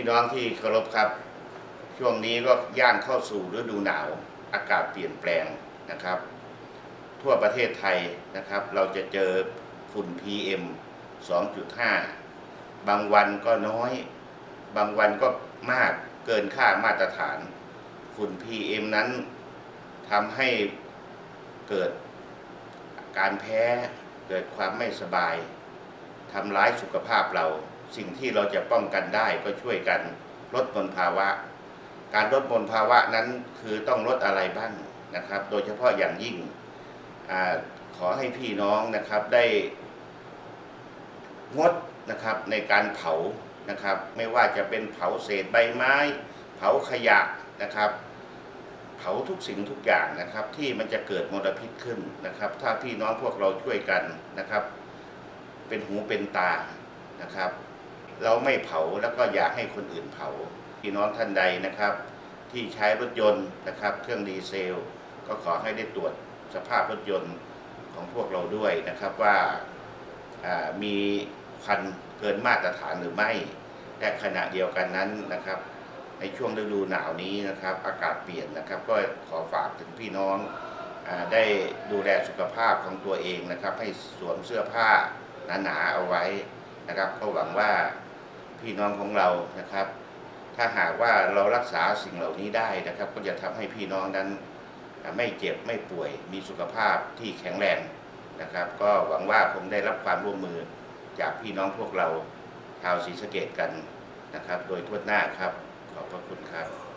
พี่น้องที่เคารพครับ ช่วงนี้ก็ย่างเข้าสู่ฤดูหนาว อากาศเปลี่ยนแปลงนะครับ ทั่วประเทศไทยนะครับ เราจะเจอฝุ่น PM 2.5 บางวันก็น้อย บางวันก็มากเกินค่ามาตรฐาน ฝุ่น PM นั้นทำให้เกิดการแพ้เกิดความไม่สบายทำร้ายสุขภาพเรา สิ่งที่เราจะป้องกันได้ก็ช่วยกันลดมลภาวะ การลดมลภาวะนั้นคือต้องลดอะไรบ้างนะครับ โดยเฉพาะอย่างยิ่งอขอให้พี่น้องนะครับได้งดนะครับในการเผานะครับ ไม่ว่าจะเป็นเผาเศษใบไม้ เผาขยะนะครับเผาทุกสิ่งทุกอย่างนะครับ ที่มันจะเกิดมลพิษขึ้นนะครับ ถ้าพี่น้องพวกเราช่วยกันนะครับ เป็นหูเป็นตานะครับ เราไม่เผาแล้วก็อยากให้คนอื่นเผาพี่น้องท่านใดนะครับ ที่ใช้รถยนต์นะครับ เครื่องดีเซล ก็ขอให้ได้ตรวจสภาพรถยนต์ของพวกเราด้วยนะครับว่าามีควันเกินมาตรฐานหรือไม่และขณะเดียวกันนั้นนะครับ ในช่วงฤดูหนาวนี้นะครับ อากาศเปลี่ยนนะครับ ก็ขอฝากถึงพี่น้องอได้ดูแลสุขภาพของตัวเองนะครับ ให้สวมเสื้อผ้าหนาๆเอาไว้นะครับ ก็หวังว่า พี่น้องของเรานะครับ ถ้าหากว่าเรารักษาสิ่งเหล่านี้ได้นะครับ ก็จะทำให้พี่น้องนั้นไม่เจ็บไม่ป่วยมีสุขภาพที่แข็งแรงนะครับ ก็หวังว่าคงได้รับความร่วมมือจากพี่น้องพวกเราชาวศรีสะเกดกันนะครับ โดยทั่วหน้าครับ ขอบพระคุณครับ